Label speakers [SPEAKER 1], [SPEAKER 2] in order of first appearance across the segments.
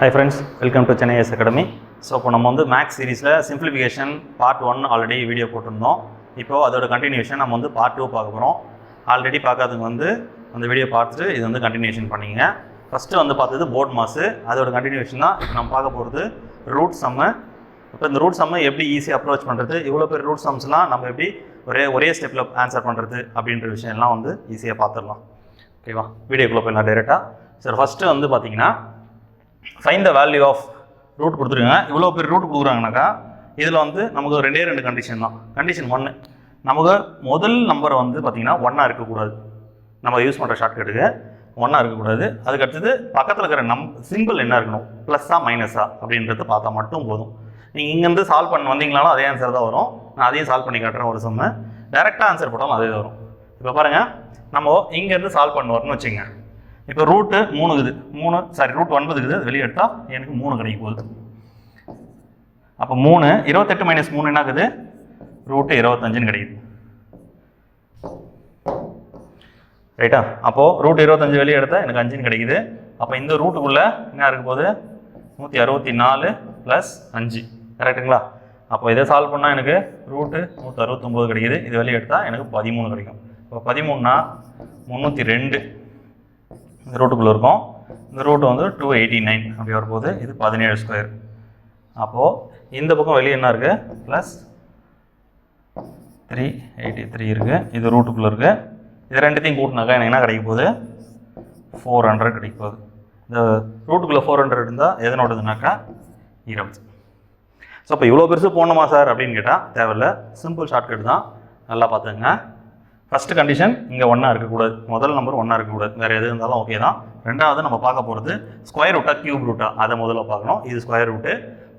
[SPEAKER 1] Hi friends welcome to Chennai S academy so இப்போ நம்ம வந்து மேக்ஸ் சீரிஸில் simplification part one already video போட்டிருந்தோம். இப்போது அதோட கண்டினியூஷன் நம்ம வந்து பார்ட் டூ பார்க்க போகிறோம் ஆல்ரெடி பார்க்காதவங்க வந்து அந்த வீடியோ பார்த்துட்டு இது வந்து கண்டினியூஷன் பண்ணிங்க. ஃபஸ்ட்டு வந்து பார்த்தது போர்ட் மாஸு அதோட கண்டினியூஷன் தான் இப்போ நம்ம பார்க்க போகிறது ரூட் சம்மு இப்போ இந்த ரூட் சம்மை எப்படி ஈஸியாக அப்ரோச் பண்ணுறது இவ்வளோ பேர் ரூட் சம்ஸ்லாம் நம்ம எப்படி ஒரே ஒரே ஸ்டெப்பில் ஆன்சர் பண்ணுறது அப்படின்ற விஷயம்லாம் வந்து ஈஸியாக பார்த்துடலாம். ஓகேவா வீடியோக்குள்ளே போயிடலாம் டேரெக்டாக சரி ஃபஸ்ட்டு வந்து பார்த்தீங்கன்னா find the value of root கொடுத்துருங்க. இவ்வளோ பேர் ரூட் கொடுக்குறாங்கனாக்கா இதில் வந்து நமக்கு ரெண்டே ரெண்டு கண்டிஷன் தான். கண்டிஷன் ஒன்று நமக்கு முதல் நம்பர் வந்து பார்த்திங்கன்னா ஒன்னாக இருக்கக்கூடாது. நம்ம யூஸ் பண்ணுற ஷார்ட்கட்டுக்கு ஒன்றா இருக்கக்கூடாது. அதுக்கு அடுத்தது பக்கத்தில் இருக்கிற நம் சிம்பிள் என்ன இருக்கணும்? ப்ளஸ்ஸா மைனஸா அப்படின்றத பார்த்தா மட்டும் போதும். நீங்கள் இங்கேருந்து சால்வ் பண்ண வந்தீங்களாலும் அதே ஆன்சர் தான் வரும். நான் அதையும் சால்வ் பண்ணி காட்டுறேன் ஒரு சம்மு டேரெக்டாக ஆன்சர் போட்டாலும் அதே வரும். இப்போ பாருங்கள் நம்ம இங்கேருந்து சால்வ் பண்ணுவோம்னு வச்சுங்க இப்போ ரூட்டு மூணு இருக்குது மூணு சாரி ரூட் ஒன்பது இருக்குது வெளியே எடுத்தால் எனக்கு மூணு கிடைக்கும் போகுது. அப்போ மூணு இருபத்தெட்டு மைனஸ் மூணு என்ன ஆகுது ரூட்டு இருபத்தஞ்சுன்னு கிடைக்குது. ரைட்டா அப்போது ரூட் இருபத்தஞ்சு வெளியே எடுத்தால் எனக்கு அஞ்சுன்னு கிடைக்குது. அப்போ இந்த ரூட்டுக்குள்ளே என்ன இருக்க போகுது? நூற்றி அறுபத்தி நாலு ப்ளஸ் அஞ்சு கரெக்டுங்களா அப்போ இதை சால்வ் பண்ணால் எனக்கு ரூட்டு நூற்றி அறுபத்தொம்போது கிடைக்குது. இது வெளியே எடுத்தால் எனக்கு பதிமூணு கிடைக்கும். இப்போ பதிமூணுனா முந்நூற்றி ரெண்டு. இந்த ரூட்டுக்குள்ளே இருக்கும். இந்த ரூட் வந்து டூ எயிட்டி நைன் அப்படி வரும்போது இது பதினேழு ஸ்கொயர் அப்போது இந்த பக்கம் வெளியே என்ன இருக்குது ப்ளஸ் த்ரீ எயிட்டி த்ரீ இருக்குது இது ரூட்டுக்குள்ளே இருக்குது இது ரெண்டுத்தையும் கூட்டினாக்கா எனக்கு என்ன கிடைக்க போகுது? ஃபோர் ஹண்ட்ரட் கிடைக்க போகுது. இந்த ரூட்டுக்குள்ளே ஃபோர் ஹண்ட்ரட் இருந்தால் எதனோடதுனாக்கா இருபது. ஸோ அப்போ இவ்வளோ பெருசு போகணுமா சார்? அப்படின்னு கேட்டால் தேவையில்ல. சிம்பிள் ஷார்ட்கட் தான். நல்லா பார்த்துங்க ஃபஸ்ட்டு கண்டிஷன் இங்கே ஒன்றா இருக்கக்கூடாது. முதல் நம்பர் ஒன்றா இருக்கக்கூடாது. வேறு எது இருந்தாலும் ஓகே தான். ரெண்டாவது நம்ம பார்க்க போகிறது ஸ்கொயர் ரூட்டா கியூப் ரூட்டா அதை முதல்ல பார்க்கணும். இது ஸ்கொயர் ரூட்டு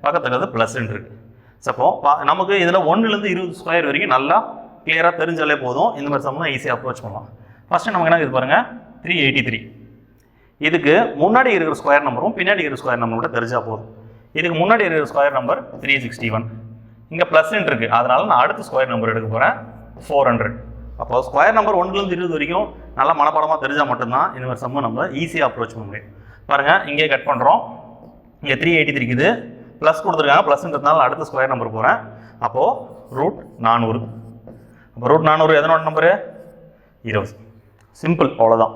[SPEAKER 1] பக்கத்தில் ப்ளஸ்ன்னு இருக்குது சப்போ பா நமக்கு இதில் ஒன்றுலேருந்து இருபது ஸ்கொயர் வரைக்கும் நல்லா கிளியராக தெரிஞ்சாலே போதும். இந்த மாதிரி சம்மந்தம் ஈஸியாக அப்ரோச் பண்ணலாம். ஃபஸ்ட்டு நமக்கு என்ன இது பாருங்கள் த்ரீ எயிட்டி த்ரீ இதுக்கு முன்னாடி இருக்கிற ஸ்கொயர் நம்பரும் பின்னாடி இருக்கிற ஸ்கொயர் நம்பரும் கூட தெரிஞ்சால் போதும். இதுக்கு முன்னாடி இருக்கிற square number three sixty one இங்கே ப்ளஸ்ன்னு இருக்குது அதனால் நான் அடுத்த ஸ்கொயர் நம்பர் எடுக்க போகிறேன் ஃபோர் ஹண்ட்ரட் அப்போ ஸ்கொயர் நம்பர் ஒன்றுலேருந்து இருபது வரைக்கும் நல்லா மனப்பாடமாக தெரிஞ்சால் மட்டும்தான் இந்த மாதிரி சம்மு நம்ம ஈஸியாக அப்ரோச் பண்ண முடியும் பாருங்கள் இங்கே கட் பண்ணுறோம் இங்கே த்ரீ எயிட்டி த்ரீ இருக்குது ப்ளஸ் கொடுத்துருக்காங்க ப்ளஸ்ன்றதுனால அடுத்த ஸ்கொயர் நம்பர் போகிறேன் அப்போது ரூட் நானூறு. அப்போ ரூட் நானூறு எதனோட நம்பரு இருபது. சிம்பிள் அவ்வளோதான்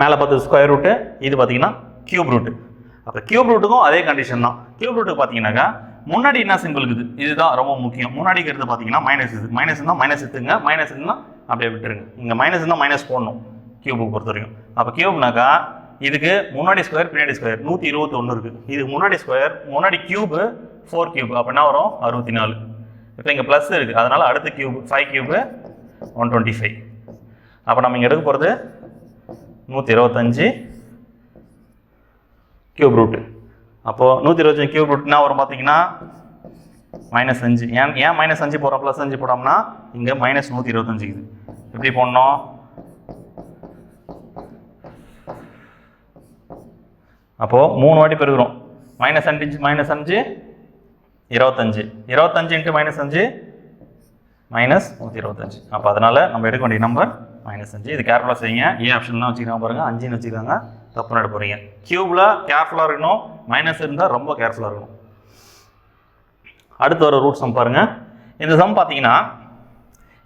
[SPEAKER 1] மேலே பார்த்து ஸ்கொயர் ரூட்டு இது பார்த்தீங்கன்னா க்யூப் ரூட்டு அப்போ க்யூப் ரூட்டுக்கும் அதே கண்டிஷன் தான். க்யூப் ரூட்டுக்கு பார்த்தீங்கன்னாக்கா முன்னாடி என்ன சிம்பிள் இருக்குது? இதுதான் ரொம்ப முக்கியம். முன்னாடிங்கிறது பார்த்தீங்கன்னா மைனஸ் இது. மைனஸ் இருந்தால் மைனஸ் எடுத்துங்க. மைனஸ் இருந்தால் அப்படியே விட்டுருங்க. இங்கே மைனஸ் இருந்தால் மைனஸ் போடணும். கியூபை பொறுத்த வரைக்கும். அப்போ கியூப்னாக்கா இதுக்கு முன்னாடி ஸ்கொயர் பின்னாடி ஸ்கொயர் நூற்றி இருபத்தி ஒன்று இருக்குது இதுக்கு முன்னாடி ஸ்கொயர் முன்னாடி கியூபு ஃபோர் கியூப் அப்போ என்ன வரும்? அறுபத்தி நாலு இப்போ இங்கே ப்ளஸ் இருக்குது அதனால் அடுத்த cube five cube one twenty five அப்போ நம்ம இங்கே எடுக்க போகிறது நூற்றி இருபத்தஞ்சி கியூப் ரூட்டு அப்போது நூற்றி இருபத்தஞ்சு கியூப் ரூட்னா வரும் பார்த்தீங்கன்னா மைனஸ் அஞ்சு. ஏன் ஏன் மைனஸ் அஞ்சு போகிறோம் ப்ளஸ் அஞ்சு போட்டோம்னா இங்கே மைனஸ் நூற்றி இருபத்தஞ்சு இது. எப்படி போடணும்? அப்போது மூணு வாட்டி பெருகிறோம். மைனஸ் அஞ்சு மைனஸ் அஞ்சு இருபத்தஞ்சு. இருபத்தஞ்சு இன்ட்டு மைனஸ் அஞ்சு மைனஸ் நூற்றி இருபத்தஞ்சு. அப்போ அதனால் நம்ம எடுக்க வேண்டிய நம்பர் மைனஸ் அஞ்சு. இது கேர்ஃபுல்லாக செய்யுங்க. ஏ ஆப்ஷன்லாம் வச்சுக்கலாம் பாருங்கள் அஞ்சுன்னு வச்சுக்கோங்க தப்பு நட போகிறீங்க க்யூப்பில் கேர்ஃபுல்லாக இருக்கணும். மைனஸ் இருந்தால் ரொம்ப கேர்ஃபுல்லாக இருக்கணும். அடுத்து வர ரூட் சம் பாருங்கள் இந்த சம் பார்த்தீங்கன்னா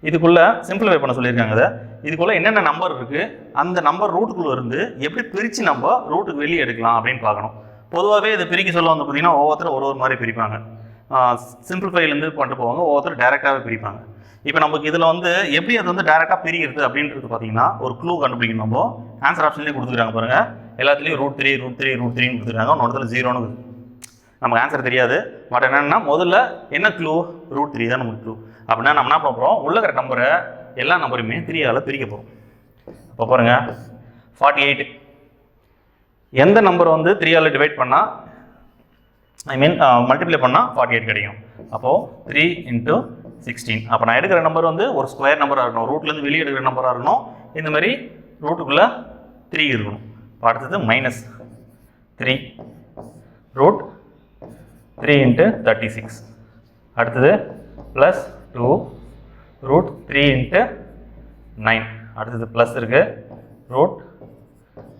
[SPEAKER 1] இதுக்குள்ளே சிம்பிளிஃபை பண்ண சொல்லியிருக்காங்க இதை. இதுக்குள்ளே என்னென்ன நம்பர் இருக்குது அந்த நம்பர் ரூட்டுக்குள்ளே இருந்து எப்படி பிரித்து நம்ம ரூட்டுக்கு வெளியே எடுக்கலாம் அப்படின்னு பார்க்கணும். பொதுவாகவே இதை பிரிக்க சொல்ல வந்து பார்த்திங்கன்னா ஒவ்வொருத்தரும் ஒரு ஒரு மாதிரி பிரிப்பாங்க. சிம்பிளிஃபைலேருந்து பண்ணிட்டு போவாங்க. ஒவ்வொருத்தர் டேரெக்டாகவே பிரிப்பாங்க. இப்போ நமக்கு இதில் வந்து எப்படி அது வந்து டேரெக்டாக பிரிக்கிறது அப்படின்றது பார்த்தீங்கன்னா ஒரு க்ளூ கண்டுபிடிக்கணும் நம்ம. ஆன்சர் ஆப்ஷன்லேயே கொடுத்துருக்காங்க பாருங்கள் எல்லாத்துலேயும் root three root three root த்ரீன்னு கொடுத்துருக்காங்க. ஒன்று இடத்துல ஜீரோன்னு இருக்குது நமக்கு ஆன்சர் தெரியாது. பட் என்னென்னா முதல்ல என்ன க்ளூ ரூட் த்ரீ தான் நமக்கு க்ளூ அப்படின்னா நம்ம என்ன பண்ண போகிறோம் உள்ள இருக்கிற நம்பரை எல்லா நம்பருமே த்ரீயால் பிரிக்க போகிறோம் இப்போ பாருங்கள் ஃபார்ட்டி எயிட் எந்த நம்பர் வந்து த்ரீயால் டிவைட் பண்ணால் ஐ மீன் மல்டிப்ளை பண்ணால் ஃபார்ட்டி எயிட் கிடைக்கும். அப்போது த்ரீ இன்ட்டு சிக்ஸ்டீன் அப்போ நான் எடுக்கிற நம்பர் வந்து ஒரு ஸ்கொயர் நம்பராக இருக்கணும். ரூட்லேருந்து வெளியே எடுக்கிற நம்பராக இருக்கணும். இந்த மாதிரி ரூட்டுக்குள்ளே த்ரீ இருக்கணும். இப்போ அடுத்தது minus three root three into thirty six அடுத்தது plus two root three into nine அடுத்தது ப்ளஸ் இருக்குது root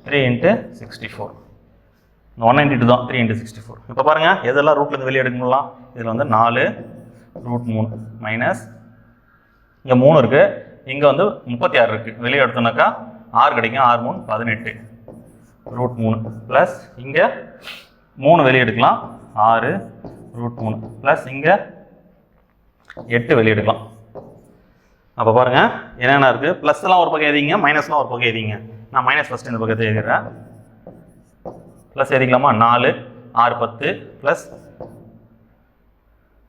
[SPEAKER 1] three into sixty four one ninety two தான் த்ரீ இன்ட்டு சிக்ஸ்டி ஃபோர் இப்போ பாருங்கள் எதெல்லாம் ரூட்லேருந்து வெளியே எடுக்கணும்லாம் இதில் வந்து நாலு ரூட் மூணு மைனஸ் இங்கே மூணு இருக்குது இங்கே வந்து முப்பத்தி ஆறு இருக்குது வெளியே எடுத்தோம்னாக்கா ஆறு கிடைக்கும் ஆறு மூணு பதினெட்டு. ரூட் மூணு ப்ளஸ் இங்கே மூணு வெளியே எடுக்கலாம். ஆறு ரூட் மூணு ப்ளஸ் இங்கே எட்டு வெளியெடுக்கலாம் அப்போ பாருங்கள் என்னென்ன இருக்குது ப்ளஸ்லாம் ஒரு பக்கம் எழுதிங்க மைனஸ்லாம் ஒரு பக்கம் எழுதிங்க. நான் மைனஸ் ஃபஸ்ட்டு இந்த பக்கத்தை எழுதிடுறேன் ப்ளஸ் எழுதிக்கலாமா? நாலு ஆறு பத்து ப்ளஸ்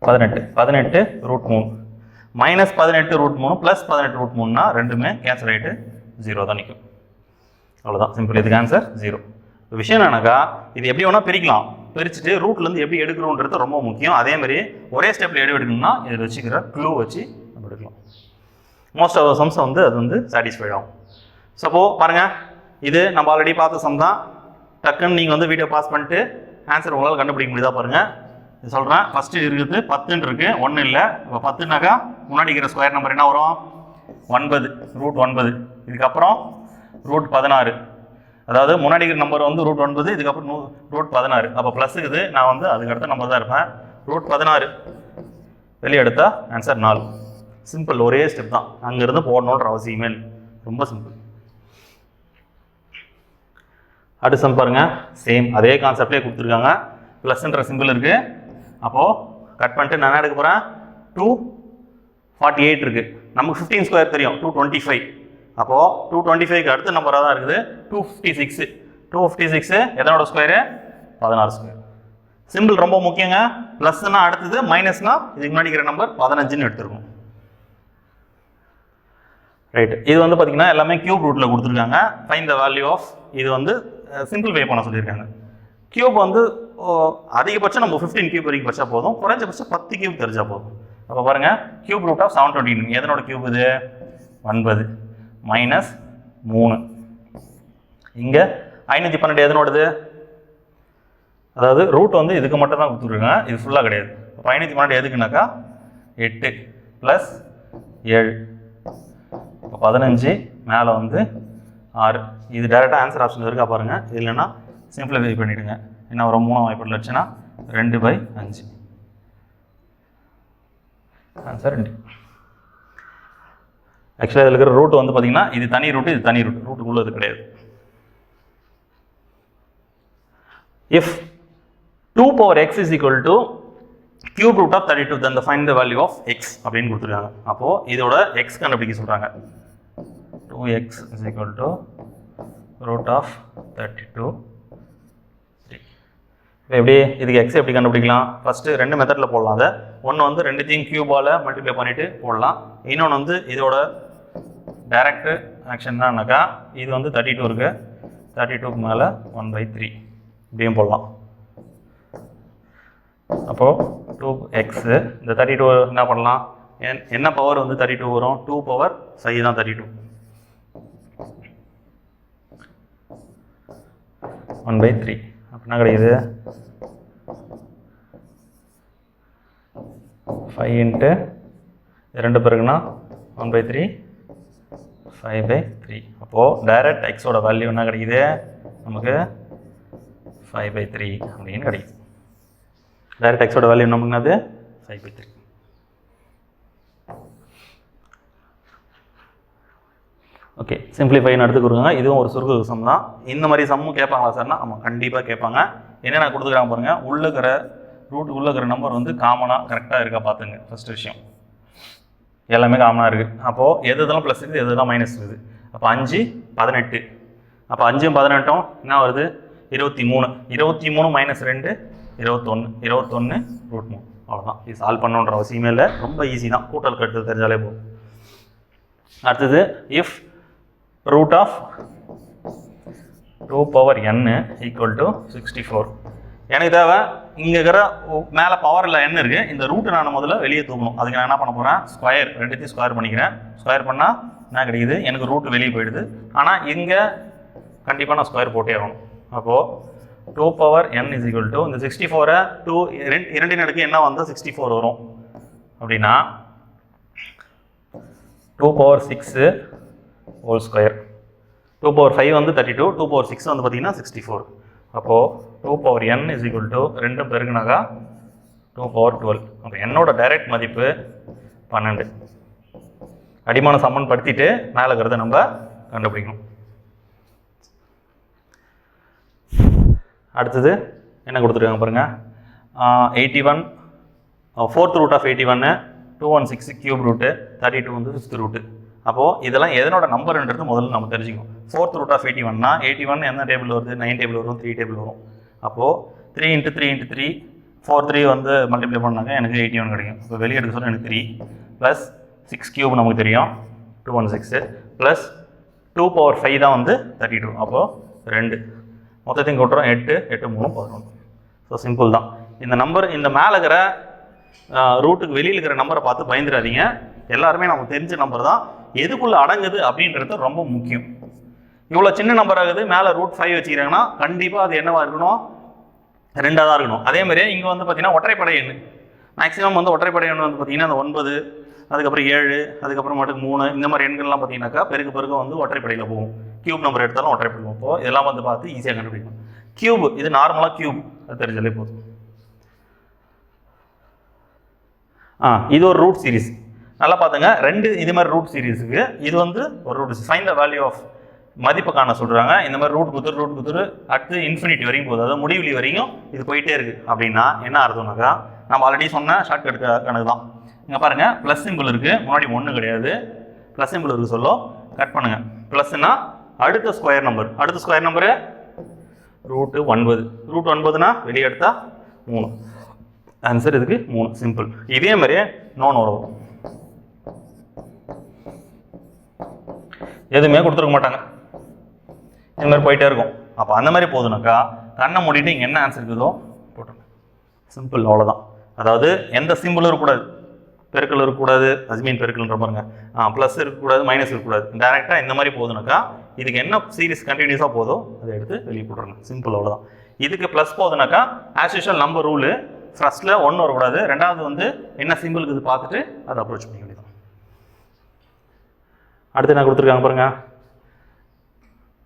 [SPEAKER 1] பதினெட்டு. பதினெட்டு ரூட் மூணு. மைனஸ் பதினெட்டு ரூட் மூணு ப்ளஸ் பதினெட்டு ரூட் மூணுனா ரெண்டுமே கேன்சல் ஆகிட்டு ஜீரோ தான் நிற்கும் அவ்வளோதான் சிம்பிள் இதுக்கு ஆன்சர் ஜீரோ விஷயம் என்னன்னாக்கா இது எப்படி வேணால் பிரிக்கலாம். பிரிச்சுட்டு ரூட்லேருந்து எப்படி எடுக்கணுன்றது ரொம்ப முக்கியம். அதே மாதிரி ஒரே ஸ்டெப்பில் எடு எடுக்கணும்னா இதில் வச்சுக்கிற க்ளூ வச்சு நம்ம எடுக்கலாம். மோஸ்ட் ஆஃப் சம்ஸ் வந்து அது வந்து சாட்டிஸ்ஃபைட் ஆகும். சப்போ பாருங்கள் இது நம்ம ஆல்ரெடி பார்த்த சம் தான். டக்குன்னு நீங்கள் வந்து வீடியோ பாஸ் பண்ணிட்டு ஆன்சர் உங்களால் கண்டுபிடிக்க முடியுதா பாருங்கள் இது சொல்கிறேன் ஃபஸ்ட்டு இருக்குது பத்துன்னு இருக்குது ஒன்றும் இல்லை. இப்போ பத்துனாக்கா முன்னாடி இருக்கிற ஸ்கொயர் நம்பர் என்ன வரும்? ஒன்பது. ரூட் ஒன்பது. இதுக்கப்புறம் ரூட் பதினாறு. அதாவது முன்னாடி நம்பர் வந்து ரூட் ஒன்பது இதுக்கப்புறம் நூ ரூட் பதினாறு. அப்போ ப்ளஸ் நான் வந்து அதுக்கடுத்த நம்பர் தான் இருப்பேன். ரூட் பதினாறு. வெளியே எடுத்தால் ஆன்சர் நாலு. சிம்பிள் ஒரே ஸ்டெப் தான். அங்கேருந்து போடணுன்ற அவசியமே இல்லை. ரொம்ப சிம்பிள் அடுத்த சம் பாருங்க. சேம் அதே கான்செப்டே கொடுத்துருக்காங்க. ப்ளஸ்ன்ற சிம்பிள் இருக்குது அப்போது கட் பண்ணிட்டு நான் என்ன எடுக்க போகிறேன் டூ ஃபார்ட்டி எயிட் இருக்குது நமக்கு ஃபிஃப்டீன் ஸ்கொயர் தெரியும். டூ டுவெண்ட்டி ஃபைவ் அப்போது டூ டுவெண்ட்டி ஃபைவ்க்கு அடுத்த நம்பராக தான் இருக்குது. Two fifty six two fifty six எதனோட square பதினாறு ஸ்கொயர் சிம்பிள் ரொம்ப முக்கியங்க. ப்ளஸ்னா அடுத்தது மைனஸ்னா இதுக்கு முன்னாடி இருக்கிற நம்பர் பதினஞ்சுன்னு எடுத்துருக்கோம். ரைட் இது வந்து பார்த்தீங்கன்னா எல்லாமே கியூப் ரூட்டில் கொடுத்துருக்காங்க. ஃபைன் த வேல்யூ ஆஃப் இது வந்து சிம்பிள் வே பண்ண சொல்லியிருக்காங்க. கியூப் வந்து அதிகபட்சம் நம்ம ஃபிஃப்டீன் கியூப் வரைக்கும் வச்சா போதும். குறைஞ்சபட்சம் பத்து கியூப் தெரிஞ்சால் போதும். அப்போ பாருங்கள் cube root of seven twenty எதனோட cube இது? ஒன்பது. மைனஸ் மூணு. இங்கே ஐநூற்றி பன்னெண்டு எதனோடது அதாவது ரூட் வந்து இதுக்கு மட்டும் தான் கொடுத்துருக்காங்க. இது ஃபுல்லாக கிடையாது. இப்போ ஐநூற்றி பன்னெண்டு எதுக்குனாக்கா? எட்டு ப்ளஸ் ஏழு. இப்போ பதினஞ்சு மேலே வந்து ஆறு. இது டேரெக்டாக ஆன்சர் ஆப்ஷன் இருக்கா பாருங்கள் இல்லைன்னா சிம்பிளிஃபை பண்ணிவிடுங்க என்ன ஒரு மூணாம் வாய்ப்பு லட்சம்னா ரெண்டு பை அஞ்சு. ஆன்சர் ரெண்டு. ஆக்சுவலாக இதில் இருக்கிற ரூட் வந்து பார்த்தீங்கன்னா இது தனி ரூட் இது தனி ரூட் ரூட்டுக்குள்ளே இது கிடையாது. If two power x is equal to cube root of thirty two then find the value of x அப்படின்னு கொடுத்துருக்காங்க. அப்போது இதோட எக்ஸ் கண்டுபிடிக்க சொல்கிறாங்க two x is equal to root of thirty two இப்போ எப்படி இதுக்கு எக்ஸ் எப்படி கண்டுபிடிக்கலாம்? ஃபஸ்ட்டு ரெண்டு மெத்தடில் போடலாம். அதை ஒன்று வந்து ரெண்டுத்தையும் கியூபால் மல்டிப்ளை பண்ணிவிட்டு போடலாம். இன்னொன்று வந்து இதோட டைரக்ட் ஆக்ஷன் என்னன்னாக்கா இது வந்து தேர்ட்டி டூ இருக்குது தேர்ட்டி டூக்கு மேலே ஒன் பை த்ரீ இப்படியும் போடலாம். அப்போது டூ எக்ஸு இந்த தேர்ட்டி டூ என்ன பண்ணலாம்? என் என்ன பவர் வந்து தேர்ட்டி டூ வரும்? டூ பவர் சை தான் thirty two one by three அப்போ என்ன கிடைக்குது? ஃபைவ் இன்ட்டு ரெண்டு பேருக்குன்னா one by three five by three அப்போது டைரக்ட் எக்ஸோட வேல்யூ என்ன கிடைக்குது? நமக்கு ஃபைவ் பை த்ரீ அப்படின்னு கிடைக்குது. டைரக்ட் எக்ஸோட வேல்யூ என்ன என்னது? ஃபைவ் பை த்ரீ ஓகே சிம்பிளிஃபைன்னு எடுத்து கொடுங்க. இதுவும் ஒரு சுருக்கு சம் தான். இந்த மாதிரி சம்மும் கேட்பாங்களா சார்னா ஆமாம் கண்டிப்பாக கேட்பாங்க. என்னென்ன கொடுத்துக்கிறாங்க பாருங்கள் உள்ள இருக்கிற ரூட் உள்ள இருக்கிற நம்பர் வந்து காமனாக கரெக்டாக இருக்கா பார்த்துங்க ஃபஸ்ட் விஷயம். எல்லாமே காமனாக இருக்குது அப்போது எது இதெல்லாம் ப்ளஸ் இருக்குது எது இதெல்லாம் மைனஸ் இருக்குது? அப்போ அஞ்சு பதினெட்டு. அப்போ அஞ்சும் பதினெட்டும் என்ன வருது? இருபத்தி மூணு. இருபத்தி மூணு மைனஸ் ரெண்டு இருபத்தொன்று இருபத்தொன்று ரூட் மூணு. அவ்வளோதான் இது சால்வ் பண்ணுன்ற அவசியமே இல்லை. ரொம்ப ஈஸி தான். கூட்டல் கட்டு தெரிஞ்சாலே போதும். அடுத்தது if root of two power n equal to sixty four எனக்கு தேவை இங்கே இருக்கிற மேலே பவரில் என்ன இருக்குது இந்த ரூட்டை நான் முதல்ல வெளியே தூக்கணும். அதுக்கு நான் என்ன பண்ண போகிறேன் ஸ்கொயர் ரெண்டுத்தையும் ஸ்கொயர் பண்ணிக்கிறேன். ஸ்கொயர் பண்ணால் என்ன கிடைக்குது? எனக்கு ரூட் வெளியே போயிடுது. ஆனால் இங்கே கண்டிப்பாக நான் ஸ்கொயர் போட்டே ஆகணும். அப்போது two power n is equal to இந்த சிக்ஸ்டி ஃபோரை டூ இரண்டின் அடுக்கு என்ன வந்தால் சிக்ஸ்டி ஃபோர் வரும். அப்படின்னா two power six whole square two power five வந்து thirty two two power six வந்து பார்த்தீங்கன்னா சிக்ஸ்டி ஃபோர் அப்போது two power n is equal to ரெண்டும் பெருகுனாக்கா டூ பவர் டுவெல் அப்போ என்னோட டைரக்ட் மதிப்பு பன்னெண்டு. அடிமான சமன் படுத்திட்டு மேலே இருக்கிறத நம்ம கண்டுபிடிக்கணும். அடுத்தது என்ன கொடுத்துருக்காங்க பாருங்கள் eighty one fourth root of eighty ஒன்று two one six cube root thirty two வந்து ஃபிஃப்த் ரூட்டு அப்போது இதெல்லாம் எதனோட நம்பர்ன்றது முதல்ல நம்ம தெரிஞ்சுக்கணும். ஃபோர்த் ரூட் ஆஃப் எயிட்டி ஒன்னா எயிட்டி ஒன் என்ன டேபிள் வருது? நைன் டேபிள் வரும் த்ரீ டேபிள் வரும். அப்போது three into three into three four three வந்து மல்டிப்ளை பண்ணாங்க எனக்கு எயிட்டி ஒன் கிடைக்கும். இப்போ வெளியே எடுக்க சொல்ல எனக்கு த்ரீ ப்ளஸ் சிக்ஸ் கியூப் நமக்கு தெரியும். Two one six plus two power five தான் வந்து தேர்ட்டி டூ அப்போது ரெண்டு. மொத்தத்தையும் கூட்டுறோம். எட்டு எட்டு மூணு பதினொன்று. ஸோ சிம்பிள் தான். இந்த நம்பர் இந்த மேலே இருக்கிற ரூட்டுக்கு வெளியில் இருக்கிற நம்பரை பார்த்து பயந்துடாதீங்க. எல்லாருமே நமக்கு தெரிஞ்ச நம்பர் தான். எதுக்குள்ளே அடங்குது அப்படின்றது ரொம்ப முக்கியம். இவ்வளோ சின்ன நம்பர் ஆகுது மேலே ரூட் ஃபைவ் வச்சுக்கிறாங்கன்னா கண்டிப்பாக அது என்னவா இருக்கணும்? ரெண்டாக தான் இருக்கணும். அதே மாதிரியே இங்கே வந்து பார்த்தீங்கன்னா ஒற்றைப்படை எண். மேக்ஸிமம் வந்து ஒற்றைப்படை எண் வந்து பார்த்தீங்கன்னா அந்த ஒன்பது அதுக்கப்புறம் ஏழு அதுக்கப்புறம் மட்டும் மூணு இந்த மாதிரி எண்கள்லாம் பார்த்தீங்கன்னாக்கா பெருக்க பெருக்க வந்து ஒற்றைப்படையில் போகும். கியூப் நம்பர் எடுத்தாலும் ஒற்றைப்படை போகும். இப்போ இதெல்லாம் வந்து பார்த்து ஈஸியாக கண்டுபிடிக்கணும். கியூப் இது நார்மலாக கியூப் அது தெரிஞ்சாலே போதும். ஆ இது ஒரு ரூட் சீரிஸ் நல்லா பார்த்துங்க ரெண்டு இது மாதிரி ரூட் சீரிஸுக்கு இது வந்து ஒரு root find the value of மதிப்பு காண சொல்கிறாங்க இந்த மாதிரி ரூட் குத்துரு ரூட் குத்துரு அடுத்து இன்ஃபினிட்டி வரைக்கும் போகுது. அதாவது முடிவிலி வரையும் இது போயிட்டே இருக்குது அப்படின்னா என்ன அர்த்தம்னாக்கா நம்ம ஆல்ரெடி சொன்ன ஷார்ட்கட் கணக்கு தான். இங்கே பாருங்கள் ப்ளஸ் சிம்பிள் இருக்குது முன்னாடி ஒன்றும் கிடையாது. ப்ளஸ் சிம்பிள் இருக்குது சொல்லோ. கட் பண்ணுங்கள் ப்ளஸ்னா அடுத்த ஸ்கொயர் நம்பர் அடுத்த ஸ்கொயர் நம்பரு ரூட்டு ஒன்பது. ரூட் ஒன்பதுனா வெளியே எடுத்தால் மூணு. ஆன்சர் இதுக்கு மூணு. சிம்பிள் இதே மாதிரியே நோன் வரும். எதுவுமே கொடுத்துருக்க மாட்டாங்க. இந்த மாதிரி போயிட்டே இருக்கும். அப்போ அந்த மாதிரி போகுதுனாக்கா கண்ணை மூடிட்டு இங்கே என்ன ஆன்சர் இருக்குதோ போட்டுருங்க. சிம்பிள் அவ்வளோதான் அதாவது எந்த சிம்பிளும் இருக்கக்கூடாது. பெருக்கல் இருக்கக்கூடாது அஜ்மீன் பெருக்கல்ன்ற பாருங்க. ஆ ப்ளஸ் இருக்கக்கூடாது மைனஸ் இருக்கக்கூடாது. டேரெக்டாக இந்த மாதிரி போகுதுனாக்கா இதுக்கு என்ன சீரிஸ் கண்டினியூஸாக போதோ அதை எடுத்து வெளியே போட்டுருங்க. சிம்பிள் அவ்வளோதான் இதுக்கு ப்ளஸ் போகுதுனாக்கா ஆஸ் யூஷுவல் நம்ம ரூலு ஃபர்ஸ்ட்டில் ஒன்று வரக்கூடாது. ரெண்டாவது வந்து என்ன சிம்பிளுக்கு இது பார்த்துட்டு அதை அப்ரோச் பண்ணிக்க வேண்டியதான் அடுத்து என்ன கொடுத்துருக்காங்க பாருங்கள்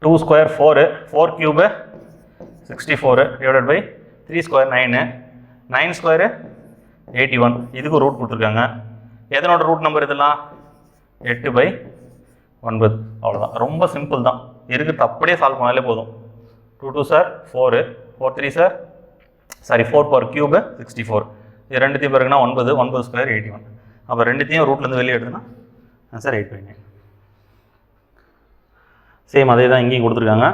[SPEAKER 1] two square four four cube sixty four divided by three square nine nine square eighty one இதுக்கு ரூட் கொடுத்துருக்காங்க. எதனோட ரூட் நம்பர் இதெல்லாம்? எட்டு பை ஒன்பது. அவ்வளோதான் ரொம்ப சிம்பிள் தான். இருக்கிறது அப்படியே சால்வ் பண்ணாலே போதும். Two two sir four four three sir sorry four power cube sixty four இது ரெண்டுத்தையும் பிறகுனா ஒன்பது ஒன்பது ஸ்கொயர் எயிட்டி ஒன் அப்போ ரெண்டுத்தையும் ரூட்லேருந்து வெளியே எடுத்துனா sir eight by nine same அதே தான் இங்கேயும் கொடுத்துருக்காங்க.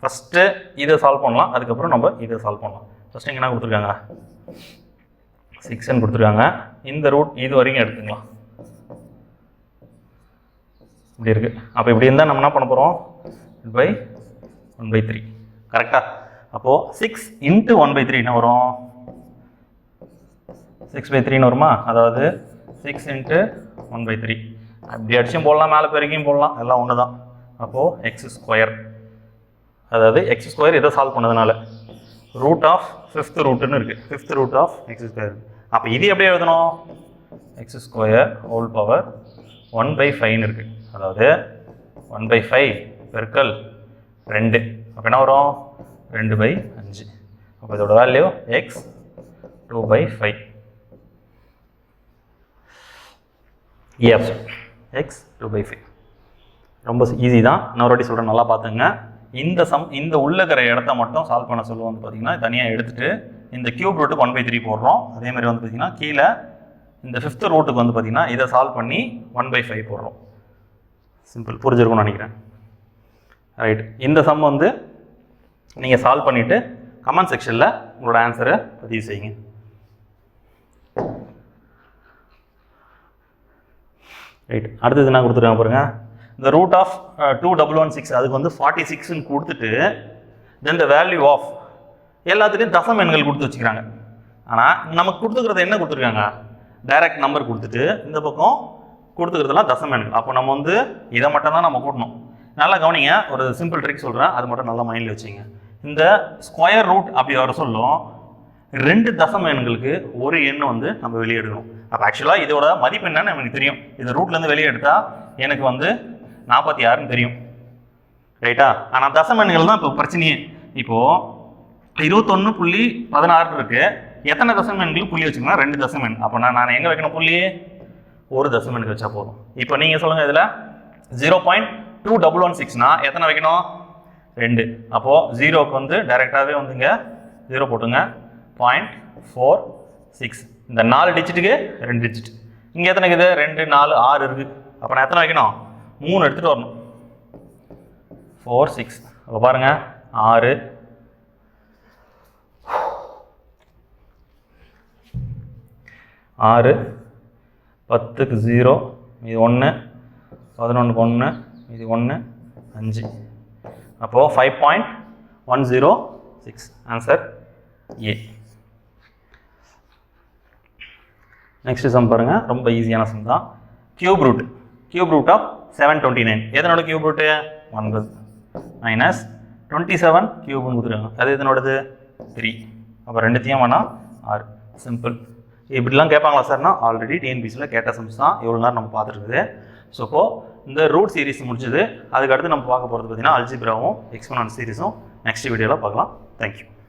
[SPEAKER 1] ஃபஸ்ட்டு இதை சால்வ் பண்ணலாம். அதுக்கப்புறம் நம்ம இதை சால்வ் பண்ணலாம். ஃபஸ்ட்டு இங்கே என்ன கொடுத்துருக்காங்க? சிக்ஸ்ன்னு கொடுத்துருக்காங்க. இந்த ரூட் இது வரைக்கும் எடுத்துக்கலாம். இப்படி இருக்குது அப்போ இப்படி இருந்தால் நம்ம என்ன பண்ண போகிறோம் பை ஒன் பை த்ரீ கரெக்டாக அப்போது six into one by three என்ன வரும்? சிக்ஸ் பை த்ரீன்னு வருமா? அதாவது six into one by three அப்படி அடிச்சும் போடலாம் மேலே பெருக்கியும் போடலாம். எல்லாம் ஒன்று தான் அப்போது எக்ஸ் ஸ்கொயர் அதாவது எக்ஸ் ஸ்கொயர் இதை சால்வ் பண்ணதுனால. ரூட் ஆஃப் ஃபிஃப்த் ரூட்டுன்னு இருக்குது fifth root of X square அப்போ இது எப்படி எழுதணும்? X square whole power one by ஃபைவ்னு இருக்குது அதாவது ஒன் பை ஃபைவ் பெருக்கல் ரெண்டு. அப்போ என்ன வரும்? ரெண்டு பை அஞ்சு. அப்போ இதோட value X two by five F X two by five ரொம்ப ஈஸி தான். இன்னொரு வாட்டி சொல்கிறேன் நல்லா பார்த்துங்க. இந்த சம் இந்த உள்ளக்கிற இருக்கிற இடத்த மட்டும் சால்வ் பண்ண சொல்லுவோம் வந்து பார்த்தீங்கன்னா தனியாக எடுத்துட்டு இந்த கியூப் ரூட்டுக்கு ஒன் பை த்ரீ போடுறோம். அதே மாதிரி வந்து பார்த்தீங்கன்னா கீழே இந்த ஃபிஃப்த் ரூட்டுக்கு வந்து பார்த்தீங்கன்னா இதை சால்வ் பண்ணி ஒன் பை ஃபைவ் போடுறோம். சிம்பிள் புரிஞ்சிருக்கும்னு நினைக்கிறேன். ரைட் இந்த சம் வந்து நீங்கள் சால்வ் பண்ணிவிட்டு கமெண்ட் செக்ஷனில் உங்களோட ஆன்சரை பதிவு செய்யுங்க. ரைட் அடுத்தது என்ன கொடுத்துருக்காங்க பாருங்கள் இந்த root of two double one six அதுக்கு வந்து ஃபார்ட்டி சிக்ஸ்னு கொடுத்துட்டு தென் த வேல்யூ ஆஃப் எல்லாத்துலேயும் தசம எண்கள் கொடுத்து வச்சுக்கிறாங்க. ஆனால் நமக்கு கொடுத்துக்கிறது என்ன கொடுத்துருக்காங்க? டைரக்ட் நம்பர் கொடுத்துட்டு இந்த பக்கம் கொடுத்துக்கிறதுலாம் தசம எண்கள். அப்போ நம்ம வந்து இதை மட்டும் தான் நம்ம கூட்டணும். நல்லா கவனிங்க ஒரு சிம்பிள் ட்ரிக் சொல்கிறேன் அது மட்டும் நல்லா மைண்டில் வச்சுங்க இந்த ஸ்கொயர் ரூட் அப்படி வர சொல்லும் ரெண்டு தசம எண்களுக்கு ஒரு எண் வந்து நம்ம வெளியே எடுக்கணும் அப்போ ஆக்சுவலாக இதோட மதிப்பு என்னன்னு எனக்கு தெரியும். இது ரூட்லேருந்து வெளியே எடுத்தால் எனக்கு வந்து நாற்பத்தி ஆறுன்னு தெரியும். ரைட்டா ஆனால் தசமன்கள் தான் இப்போ பிரச்சனையே. இப்போது இருபத்தொன்று புள்ளி பதினாறு இருக்குது எத்தனை தசமன்கள் புள்ளி வச்சுக்கோங்க? ரெண்டு தசமன். அப்போ நான் நான் எங்கே வைக்கணும் புள்ளி ஒரு தசமனுக்கு வச்சா போதும். இப்போ நீங்கள் சொல்லுங்கள் இதில். Zero point two double one சிக்ஸ்னா எத்தனை வைக்கணும்? ரெண்டு. அப்போது ஜீரோக்கு வந்து டைரெக்டாகவே வந்துங்க ஜீரோ போட்டுங்க. பாயிண்ட் ஃபோர் சிக்ஸ் இந்த நாலு டிஜிட்டுக்கு ரெண்டு டிஜிட் இங்கே எத்தனை இருக்குது? ரெண்டு நாலு ஆறு இருக்குது அப்போ நான் எத்தனை வைக்கணும்? மூணு எடுத்துகிட்டு வரணும். ஃபோர் சிக்ஸ் அப்போ பாருங்கள் ஆறு. ஆறு. பத்துக்கு ஜீரோ இது ஒன்று பதினொன்றுக்கு ஒன்று இது ஒன்று அஞ்சு. அப்போது five point one zero six answer ஏ நெக்ஸ்ட் சம் பாருங்கள் ரொம்ப ஈஸியான சம் தான். Cube root cube root of seven twenty nine எதனோட cube root ஒன்பது மைனஸ் டுவெண்ட்டி செவன் கியூப்னு கொடுத்துருக்காங்க. அது எதனோடது த்ரீ அப்போ ரெண்டுத்தையும் வேணால் ஆறு. சிம்பிள் இப்படிலாம் கேட்பாங்களா சார்னா ஆல்ரெடி டிஎன்பிசியில் கேட்ட சம்ஸ் தான் இவ்வளோ நேரம் நம்ம பார்த்துருக்குது. ஸோ இப்போது இந்த ரூட் சீரிஸ் முடிஞ்சது. அதுக்கு அடுத்து நம்ம பார்க்க போகிறது பார்த்தீங்கன்னா அல்ஜிப்ராவும் எக்ஸ்போனன்ட் சீரிஸும் நெக்ஸ்ட் வீடியோவில் பார்க்கலாம். தேங்க்யூ